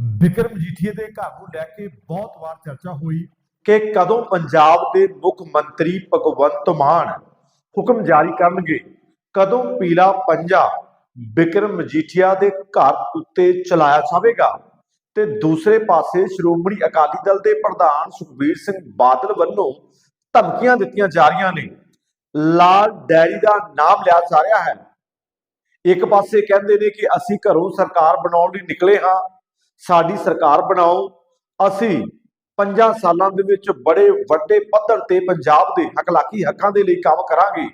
ਬਿਕਰਮ ਜੀਠੀਏ ਦੇ ਘਰ ਨੂੰ ਲੈ ਕੇ ਬਹੁਤ ਵਾਰ ਚਰਚਾ ਹੋਈ ਕਿ ਕਦੋਂ ਪੰਜਾਬ ਦੇ ਮੁੱਖ ਮੰਤਰੀ ਭਗਵੰਤ ਮਾਨ ਹੁਕਮ ਜਾਰੀ ਕਰਨਗੇ? ਕਦੋਂ ਪੀਲਾ ਪੰਜਾ ਬਿਕਰਮ ਮਜੀਠੀਆ ਦੇ ਘਰ ਉੱਤੇ ਚਲਾਇਆ ਜਾਵੇਗਾ? ਤੇ ਦੂਸਰੇ ਪਾਸੇ ਸ਼੍ਰੋਮਣੀ ਅਕਾਲੀ ਦਲ ਦੇ ਪ੍ਰਧਾਨ ਸੁਖਬੀਰ ਸਿੰਘ ਬਾਦਲ ਵੱਲੋਂ ਧਮਕੀਆਂ ਦਿੱਤੀਆਂ ਜਾ ਰਹੀਆਂ ਨੇ। ਲਾਲ ਡੈਰੀ ਦਾ ਨਾਮ ਲਿਆ ਜਾ ਰਿਹਾ ਹੈ। ਇੱਕ ਪਾਸੇ ਕਹਿੰਦੇ ਨੇ ਕਿ ਅਸੀਂ ਘਰੋਂ ਸਰਕਾਰ ਬਣਾਉਣ ਲਈ ਨਿਕਲੇ ਹਾਂ। ਸਾਡੀ ਸਰਕਾਰ ਬਣਾਓ। ਅਸੀਂ ਪੰਜਾਂ ਸਾਲਾਂ ਦੇ ਵਿੱਚ ਬੜੇ ਵੱਡੇ ਪੱਧਰ ਤੇ ਪੰਜਾਬ ਦੇ ਹਕਲਾਕੀ ਹੱਕਾਂ ਦੇ ਲਈ ਕੰਮ ਕਰਾਂਗੇ।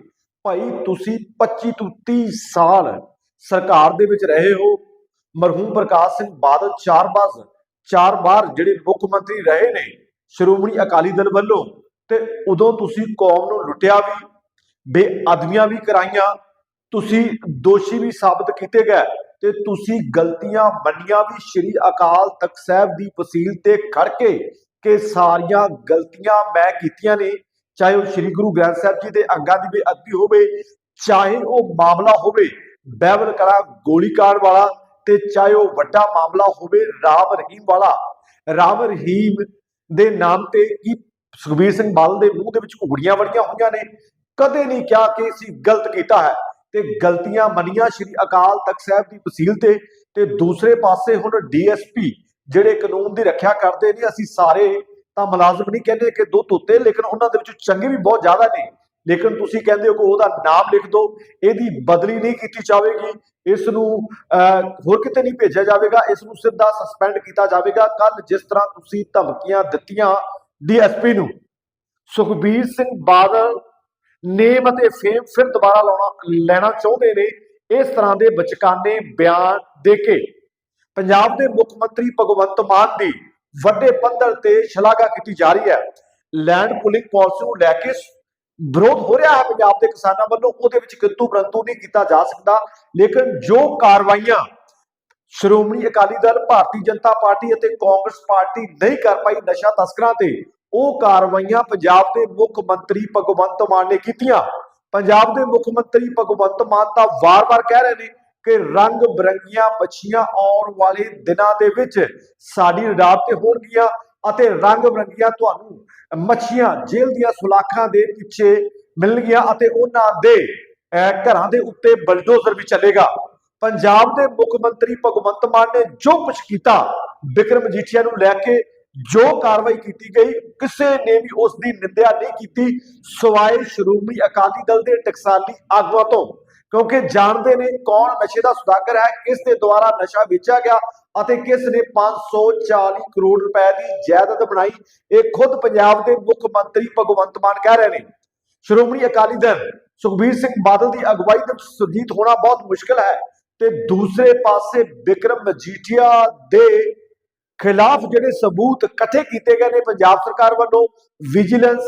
ਭਾਈ, ਤੁਸੀਂ 25 ਤੋਂ 30 ਸਾਲ ਸਰਕਾਰ ਦੇ ਵਿੱਚ ਰਹੇ ਹੋ। ਮਰਹੂਮ ਪ੍ਰਕਾਸ਼ ਸਿੰਘ ਬਾਦਲ ਚਾਰ ਵਾਰ ਚਾਰ ਵਾਰ ਜਿਹੜੇ ਮੁੱਖ ਮੰਤਰੀ ਰਹੇ ਨੇ, ਸ਼੍ਰੋਮਣੀ ਅਕਾਲੀ ਦਲ ਵੱਲੋਂ ਤੇ ਉਦੋਂ ਤੁਸੀਂ ਕੌਮ ਨੂੰ ਲੁੱਟਿਆ ਵੀ, ਬੇਅਦਬੀਆਂ ਵੀ ਕਰਾਈਆਂ, ਤੁਸੀਂ ਦੋਸ਼ੀ ਵੀ ਸਾਬਤ ਕੀਤੇ ਗਏ। ਤੇ ਤੁਸੀਂ ਗਲਤੀਆਂ ਮੰਨੀਆਂ ਵੀ ਸ਼੍ਰੀ ਅਕਾਲ ਤਖਤ ਸਾਹਿਬ ਦੀ ਵਸੀਲ ਤੇ ਖੜ ਕੇ ਕਿ ਸਾਰੀਆਂ ਗਲਤੀਆਂ ਮੈਂ ਕੀਤੀਆਂ ਨੇ, ਚਾਹੇ ਉਹ ਸ਼੍ਰੀ ਗੁਰੂ ਗ੍ਰੰਥ ਸਾਹਿਬ ਜੀ ਦੇ ਅੰਗਾਂ ਦੀ ਬੇਅਦਬੀ ਹੋਵੇ, ਚਾਹੇ ਉਹ ਮਾਮਲਾ ਹੋਵੇ ਬਹਿਬਲ ਕਲਾ ਗੋਲੀਕਾਂਡ ਵਾਲਾ ਤੇ ਚਾਹੇ ਉਹ ਵੱਡਾ ਮਾਮਲਾ ਹੋਵੇ ਰਾਮ ਰਹੀਮ ਵਾਲਾ। ਰਾਮ ਰਹੀਮ ਦੇ ਨਾਮ ਤੇ ਕੀ ਸੁਖਬੀਰ ਸਿੰਘ ਬਾਦਲ ਦੇ ਮੂੰਹ ਦੇ ਵਿੱਚ ਘੁਗੜੀਆਂ ਵੜੀਆਂ ਹੋਈਆਂ ਨੇ? ਕਦੇ ਨਹੀਂ ਕਿਹਾ ਕਿ ਅਸੀਂ ਗਲਤ ਕੀਤਾ ਹੈ। ਤੇ ਗਲਤੀਆਂ ਮੰਨੀਆਂ ਸ਼੍ਰੀ ਅਕਾਲ ਤਖਤ ਸਾਹਿਬ ਦੀ ਵਸੀਲ ਤੇ ਤੇ ਦੂਸਰੇ ਪਾਸੇ ਹੁਣ ਡੀਐਸਪੀ ਜਿਹੜੇ ਕਾਨੂੰਨ ਦੀ ਰੱਖਿਆ ਕਰਦੇ ਨੇ ਅਸੀਂ ਸਾਰੇ ਤਾਂ ਮੁਲਾਜ਼ਮ ਨਹੀਂ ਕਹਿੰਦੇ ਕਿ ਦੋ ਤੋਤੇ ਲੇਕਿਨ ਉਹਨਾਂ ਦੇ ਵਿੱਚ ਚੰਗੇ ਵੀ ਬਹੁਤ ਜ਼ਿਆਦਾ ਨੇ। ਲੇਕਿਨ ਤੁਸੀਂ ਕਹਿੰਦੇ ਹੋ ਕਿ ਉਹਦਾ ਨਾਮ ਲਿਖ ਦਿਓ ਇਹਦੀ ਬਦਲੀ ਨਹੀਂ ਕੀਤੀ ਜਾਵੇਗੀ ਇਸ ਨੂੰ ਅਹ, ਹੋਰ ਕਿਤੇ ਨਹੀਂ ਭੇਜਿਆ ਜਾਵੇਗਾ ਇਸ ਨੂੰ ਸਿੱਧਾ ਸਸਪੈਂਡ ਕੀਤਾ ਜਾਵੇਗਾ। ਕੱਲ ਜਿਸ ਤਰ੍ਹਾਂ ਤੁਸੀਂ ਧਮਕੀਆਂ ਦਿੱਤੀਆਂ ਡੀਐਸਪੀ ਨੂੰ ਸੁਖਬੀਰ ਸਿੰਘ ਬਾਦਲ ਨੇਮ ਅਤੇ ਫੇਮ ਫਿਰ ਦੁਬਾਰਾ ਲਾਉਣਾ, ਲੈਣਾ ਚਾਹੁੰਦੇ ਨੇ, ਇਸ ਤਰ੍ਹਾਂ ਦੇ ਬਚਕਾਨੇ ਬਿਆਨ ਦੇ ਕੇ। ਪੰਜਾਬ ਦੇ ਮੁੱਖ ਮੰਤਰੀ ਭਗਵੰਤ ਮਾਨ ਦੀ ਵੱਡੇ ਪੱਧਰ ਤੇ ਸ਼ਲਾਘਾ ਕੀਤੀ ਜਾ ਰਹੀ ਹੈ। ਲੈਂਡ ਪੁਲਿੰਗ ਪਾਲਿਸੀ ਨੂੰ ਲੈ ਕੇ ਵਿਰੋਧ ਹੋ ਰਿਹਾ ਹੈ ਪੰਜਾਬ ਦੇ ਕਿਸਾਨਾਂ ਵੱਲੋਂ, ਉਹਦੇ ਵਿੱਚ ਕਿੰਤੂ ਪਰੰਤੂ ਨਹੀਂ ਕੀਤਾ ਜਾ ਸਕਦਾ। ਲੇਕਿਨ ਜੋ ਕਾਰਵਾਈਆਂ ਸ਼੍ਰੋਮਣੀ ਅਕਾਲੀ ਦਲ, ਭਾਰਤੀ ਜਨਤਾ ਪਾਰਟੀ ਅਤੇ ਕਾਂਗਰਸ ਪਾਰਟੀ ਨਹੀਂ ਕਰ ਪਾਈ ਨਸ਼ਾ ਤਸਕਰਾਂ ਤੇ ਉਹ ਕਾਰਵਾਈਆਂ ਪੰਜਾਬ ਦੇ ਮੁੱਖ ਮੰਤਰੀ ਭਗਵੰਤ ਮਾਨ ਨੇ ਕੀਤੀਆਂ। ਪੰਜਾਬ ਦੇ ਮੁੱਖ ਮੰਤਰੀ ਭਗਵੰਤ ਮਾਨ ਤਾਂ ਵਾਰ-ਵਾਰ ਕਹਿ ਰਹੇ ਨੇ ਕਿ ਰੰਗ ਬਰੰਗੀਆਂ ਮੱਛੀਆਂ ਆਉਣ ਵਾਲੇ ਦਿਨਾਂ ਦੇ ਵਿੱਚ ਸਾਡੀ ਰਡਾਰ ਤੇ ਹੋਣਗੀਆਂ ਅਤੇ ਰੰਗ ਬਰੰਗੀਆਂ ਤੁਹਾਨੂੰ ਮੱਛੀਆਂ ਜੇਲ੍ਹ ਦੀਆਂ ਸੁਲਾਖਾਂ ਦੇ ਪਿੱਛੇ ਮਿਲਣਗੀਆਂ ਅਤੇ ਉਹਨਾਂ ਦੇ ਅਹ, ਘਰਾਂ ਦੇ ਉੱਤੇ ਬਲਡੋਜ਼ਰ ਵੀ ਚੱਲੇਗਾ। ਪੰਜਾਬ ਦੇ ਮੁੱਖ ਮੰਤਰੀ ਭਗਵੰਤ ਮਾਨ ਨੇ ਜੋ ਕੁਝ ਕੀਤਾ ਵਿਕਰਮ ਜੀਠੀਆ ਨੂੰ ਲੈ ਕੇ ਜੋ ਕਾਰਵਾਈ ਕੀਤੀ ਗਈ, ਕਿਸੇ ਨੇ ਵੀ ਉਸ ਦੀ ਨਿੰਦਿਆ ਨਹੀਂ ਕੀਤੀ ਸਵਾਏ ਸ਼੍ਰੋਮਣੀ ਅਕਾਲੀ ਦਲ ਦੇ ਟਕਸਾਲੀ ਆਗੂਆਂ ਤੋਂ। ਕਿਉਂਕਿ ਜਾਣਦੇ ਨੇ ਕੌਣ ਨਸ਼ੇ ਦਾ ਸੁਦਾਗਰ ਹੈ, ਕਿਸ ਦੇ ਦੁਆਰਾ ਨਸ਼ਾ ਵੇਚਿਆ ਗਿਆ ਅਤੇ ਕਿਸ ਨੇ 540 ਕਰੋੜ ਰੁਪਏ ਦੀ ਜਾਇਦਾਦ ਬਣਾਈ। ਇਹ ਖੁਦ ਪੰਜਾਬ ਦੇ ਮੁੱਖ ਮੰਤਰੀ ਭਗਵੰਤ ਮਾਨ ਕਹਿ ਰਹੇ ਨੇ। ਸ਼੍ਰੋਮਣੀ ਅਕਾਲੀ ਦਲ ਸੁਖਬੀਰ ਸਿੰਘ ਬਾਦਲ ਦੀ ਅਗਵਾਈ ਵਿੱਚ ਸੁਰਜੀਤ ਹੋਣਾ ਬਹੁਤ ਮੁਸ਼ਕਲ ਹੈ ਤੇ ਦੂਸਰੇ ਪਾਸੇ ਵਿਕਰਮ ਮਜੀਠੀਆ ਦੇ ਖਿਲਾਫ ਜਿਹੜੇ ਸਬੂਤ ਇਕੱਠੇ ਕੀਤੇ ਗਏ ਨੇ ਪੰਜਾਬ ਸਰਕਾਰ ਵੱਲੋਂ ਵਿਜੀਲੈਂਸ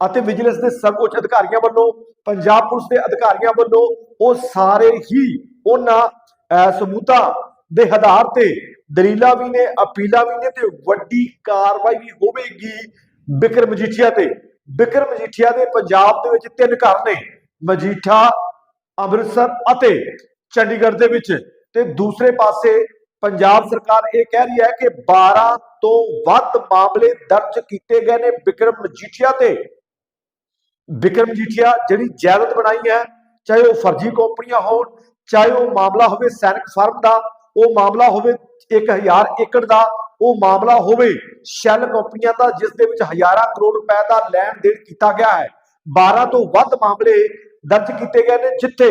ਅਤੇ ਵਿਜੀਲੈਂਸ ਦੇ ਸਰਵਉੱਚ ਅਧਿਕਾਰੀਆਂ ਵੱਲੋਂ, ਪੰਜਾਬ ਪੁਲਿਸ ਦੇ ਅਧਿਕਾਰੀਆਂ ਵੱਲੋਂ, ਉਹ ਸਾਰੇ ਹੀ ਉਹਨਾਂ ਸਬੂਤਾਂ ਦੇ ਆਧਾਰ ਤੇ ਦਲੀਲਾਂ ਵੀ ਨੇ, ਅਪੀਲਾਂ ਵੀ ਨੇ ਤੇ ਵੱਡੀ ਕਾਰਵਾਈ ਵੀ ਹੋਵੇਗੀ ਬਿਕਰਮ ਮਜੀਠੀਆ ਤੇ। ਬਿਕਰਮ ਮਜੀਠੀਆ ਦੇ ਪੰਜਾਬ ਦੇ ਵਿੱਚ ਤਿੰਨ ਘਰ ਨੇ, ਮਜੀਠਾ, ਅੰਮ੍ਰਿਤਸਰ ਅਤੇ ਚੰਡੀਗੜ੍ਹ ਦੇ ਵਿੱਚ ਤੇ ਦੂਸਰੇ ਪਾਸੇ ਪੰਜਾਬ ਸਰਕਾਰ ਇਹ ਕਹਿ ਰਹੀ ਹੈ ਕਿ 12 ਤੋਂ ਵੱਧ ਮਾਮਲੇ ਦਰਜ ਕੀਤੇ ਗਏ ਨੇ ਵਿਕਰਮ ਮਜੀਠੀਆ ਤੇ। ਵਿਕਰਮ ਮਜੀਠੀਆ ਜਿਹੜੀ ਜਾਇਦਾਦ ਬਣਾਈ ਹੈ, ਚਾਹੇ ਉਹ ਫਰਜ਼ੀ ਕੰਪਨੀਆਂ ਹੋਣ, ਚਾਹੇ ਉਹ ਮਾਮਲਾ ਹੋਵੇ ਸੈਨਿਕ ਫਾਰਮ ਦਾ, ਉਹ ਮਾਮਲਾ ਹੋਵੇ 1000 ਏਕੜ ਦਾ, ਉਹ ਮਾਮਲਾ ਹੋਵੇ ਸ਼ੈਲ ਕੰਪਨੀਆਂ ਦਾ, ਜਿਸ ਦੇ ਵਿੱਚ ਹਜ਼ਾਰਾਂ ਕਰੋੜ ਰੁਪਏ ਦਾ ਲੈਣ ਦੇਣ ਕੀਤਾ ਗਿਆ ਹੈ। 12 ਤੋਂ ਵੱਧ ਮਾਮਲੇ ਦਰਜ ਕੀਤੇ ਗਏ ਨੇ, ਜਿੱਥੇ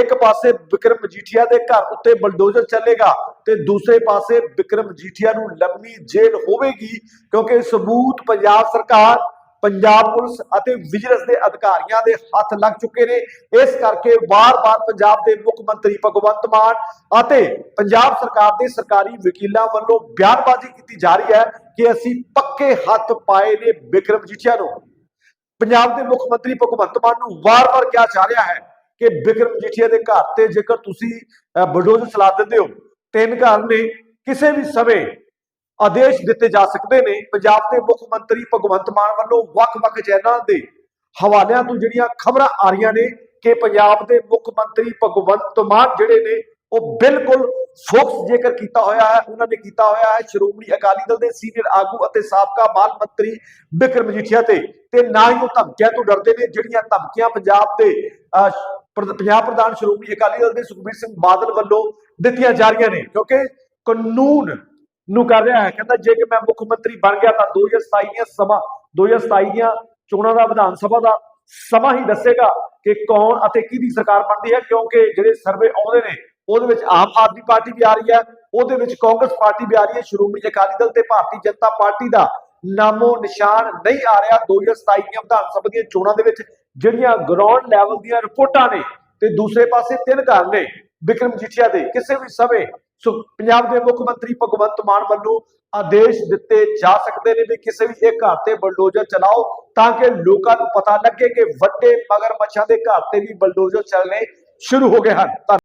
ਇੱਕ ਪਾਸੇ ਵਿਕਰਮ ਮਜੀਠੀਆ ਦੇ ਘਰ ਉੱਤੇ ਬਲਡੋਜ਼ਰ ਚੱਲੇਗਾ ਤੇ ਦੂਸਰੇ ਪਾਸੇ ਵਿਕਰਮ ਮਜੀਠੀਆ ਨੂੰ ਲੰਮੀ ਜੇਲ੍ਹ ਹੋਵੇਗੀ, ਕਿਉਂਕਿ ਸਬੂਤ ਪੰਜਾਬ ਸਰਕਾਰ, ਪੰਜਾਬ ਪੁਲਿਸ ਅਤੇ ਵਿਜੀਲੈਂਸ ਦੇ ਅਧਿਕਾਰੀਆਂ ਦੇ ਹੱਥ ਲੱਗ ਚੁੱਕੇ ਨੇ। ਇਸ ਕਰਕੇ ਵਾਰ-ਵਾਰ ਪੰਜਾਬ ਦੇ ਮੁੱਖ ਮੰਤਰੀ ਭਗਵੰਤ ਮਾਨ ਅਤੇ ਪੰਜਾਬ ਸਰਕਾਰ ਦੇ ਸਰਕਾਰੀ ਵਕੀਲਾਂ ਵੱਲੋਂ ਬਿਆਨਬਾਜ਼ੀ ਕੀਤੀ ਜਾ ਰਹੀ ਹੈ ਕਿ ਅਸੀਂ ਪੱਕੇ ਹੱਥ ਪਾਏ ਨੇ ਵਿਕਰਮ ਮਜੀਠੀਆ ਨੂੰ। ਪੰਜਾਬ ਦੇ ਮੁੱਖ ਮੰਤਰੀ ਭਗਵੰਤ ਮਾਨ ਨੂੰ ਵਾਰ-ਵਾਰ ਕਿਹਾ ਜਾ ਰਿਹਾ ਹੈ ਕਿ ਬਿਕਰਮ ਜੀਠੀਆ ਦੇ ਘਰ ਤੇ ਜੇਕਰ ਤੁਸੀਂ ਬਲਡੋਜ਼ਰ ਚਲਾ ਦਿੰਦੇ ਹੋ, ਤਿੰਨ ਘਰ ਨੇ, ਕਿਸੇ ਵੀ ਸਮੇਂ ਆਦੇਸ਼ ਦਿੱਤੇ ਜਾ ਸਕਦੇ ਨੇ। ਪੰਜਾਬ ਦੇ ਮੁੱਖ ਮੰਤਰੀ ਭਗਵੰਤ ਮਾਨ ਵੱਲੋਂ ਵੱਖ-ਵੱਖ ਚੈਨਲਾਂ ਦੇ ਹਵਾਲਿਆਂ ਤੋਂ ਜਿਹੜੀਆਂ ਖਬਰਾਂ ਆ ਰਹੀਆਂ ਨੇ ਕਿ ਪੰਜਾਬ ਦੇ ਮੁੱਖ ਮੰਤਰੀ ਭਗਵੰਤ ਮਾਨ ਜਿਹੜੇ ਨੇ, ਉਹ ਬਿਲਕੁਲ ਫੋਕਸ ਜੇਕਰ ਕੀਤਾ ਹੋਇਆ ਹੈ, ਉਹਨਾਂ ਨੇ ਕੀਤਾ ਹੋਇਆ ਹੈ। ਸ਼੍ਰੋਮਣੀ ਅਕਾਲੀ ਦਲ ਦੇ ਸੀਨੀਅਰ ਆਗੂ ਅਤੇ ਸਾਬਕਾ ਮਾਲ ਮੰਤਰੀ ਬਿਕਰਮ ਮਜੀਠੀਆ ਤੇ ਤੇ ਨਾ ਹੀ ਉਹ ਧਮਕੀਆਂ ਤੋਂ ਡਰਦੇ ਨੇ, ਜਿਹੜੀਆਂ ਧਮਕੀਆਂ ਪੰਜਾਬ ਦੇ ਪੰਜਾਬ ਪ੍ਰਧਾਨ ਸ਼੍ਰੋਮਣੀ ਅਕਾਲੀ ਦਲ ਦੇ ਸੁਖਬੀਰ ਸਿੰਘ ਬਾਦਲ ਵੱਲੋਂ ਦਿੱਤੀਆਂ ਜਾ ਰਹੀਆਂ ਨੇ, ਕਿਉਂਕਿ ਕਾਨੂੰਨ ਨੂੰ ਕਰ ਰਿਹਾ ਹੈ। ਕਹਿੰਦਾ, ਜੇ ਕਿ ਮੈਂ ਮੁੱਖ ਮੰਤਰੀ ਬਣ ਗਿਆ ਤਾਂ 2027 ਦੀਆਂ ਸਮਾਂ 2027 ਦੀਆਂ ਚੋਣਾਂ ਦਾ, ਵਿਧਾਨ ਸਭਾ ਦਾ ਸਮਾਂ ਹੀ ਦੱਸੇਗਾ ਕਿ ਕੌਣ ਅਤੇ ਕਿਹਦੀ ਸਰਕਾਰ ਬਣਦੀ ਹੈ, ਕਿਉਂਕਿ ਜਿਹੜੇ ਸਰਵੇ ਆਉਂਦੇ ਨੇ ਉਹਦੇ ਵਿੱਚ ਆਮ ਆਦਮੀ ਪਾਰਟੀ ਵੀ ਆ ਰਹੀ ਹੈ, ਉਹਦੇ ਵਿੱਚ ਕਾਂਗਰਸ ਪਾਰਟੀ ਵੀ ਆ ਰਹੀ ਹੈ, ਸ਼੍ਰੋਮਣੀ ਅਕਾਲੀ ਦਲ ਤੇ ਭਾਰਤੀ ਜਨਤਾ ਪਾਰਟੀ ਦਾ ਨਾਮੋ ਨਿਸ਼ਾਨ ਨਹੀਂ ਆ ਰਿਹਾ। 2027 ਦੀਆਂ ਵਿਧਾਨ ਸਭਾ ਦੀਆਂ ਚੋਣਾਂ ਦੇ ਵਿੱਚ ਜਿਹੜੀਆਂ ਗਰਾਊਂਡ ਲੈਵਲ ਦੀਆਂ ਰਿਪੋਰਟਾਂ ਨੇ ਤੇ ਦੂਸਰੇ ਪਾਸੇ ਤਿੰਨ ਘਰ ਨੇ ਵਿਕਰਮ ਮਜੀਠੀਆ ਦੇ। ਕਿਸੇ ਵੀ ਸਮੇਂ ਸੋ ਪੰਜਾਬ ਦੇ ਮੁੱਖ ਮੰਤਰੀ ਭਗਵੰਤ ਮਾਨ ਵੱਲੋਂ ਆਦੇਸ਼ ਦਿੱਤੇ ਜਾ ਸਕਦੇ ਨੇ ਵੀ ਕਿਸੇ ਵੀ ਇੱਕ ਘਰ ਤੇ ਬਲਡੋਜ਼ਰ ਚਲਾਓ ਤਾਂ ਕਿ ਲੋਕਾਂ ਨੂੰ ਪਤਾ ਲੱਗੇ ਕਿ ਵੱਡੇ ਮਗਰਮੱਛਾਂ ਦੇ ਘਰ ਤੇ ਵੀ ਬਲਡੋਜ਼ਰ ਚੱਲਣੇ ਸ਼ੁਰੂ ਹੋ ਗਏ ਹਨ। ਧੰਨ-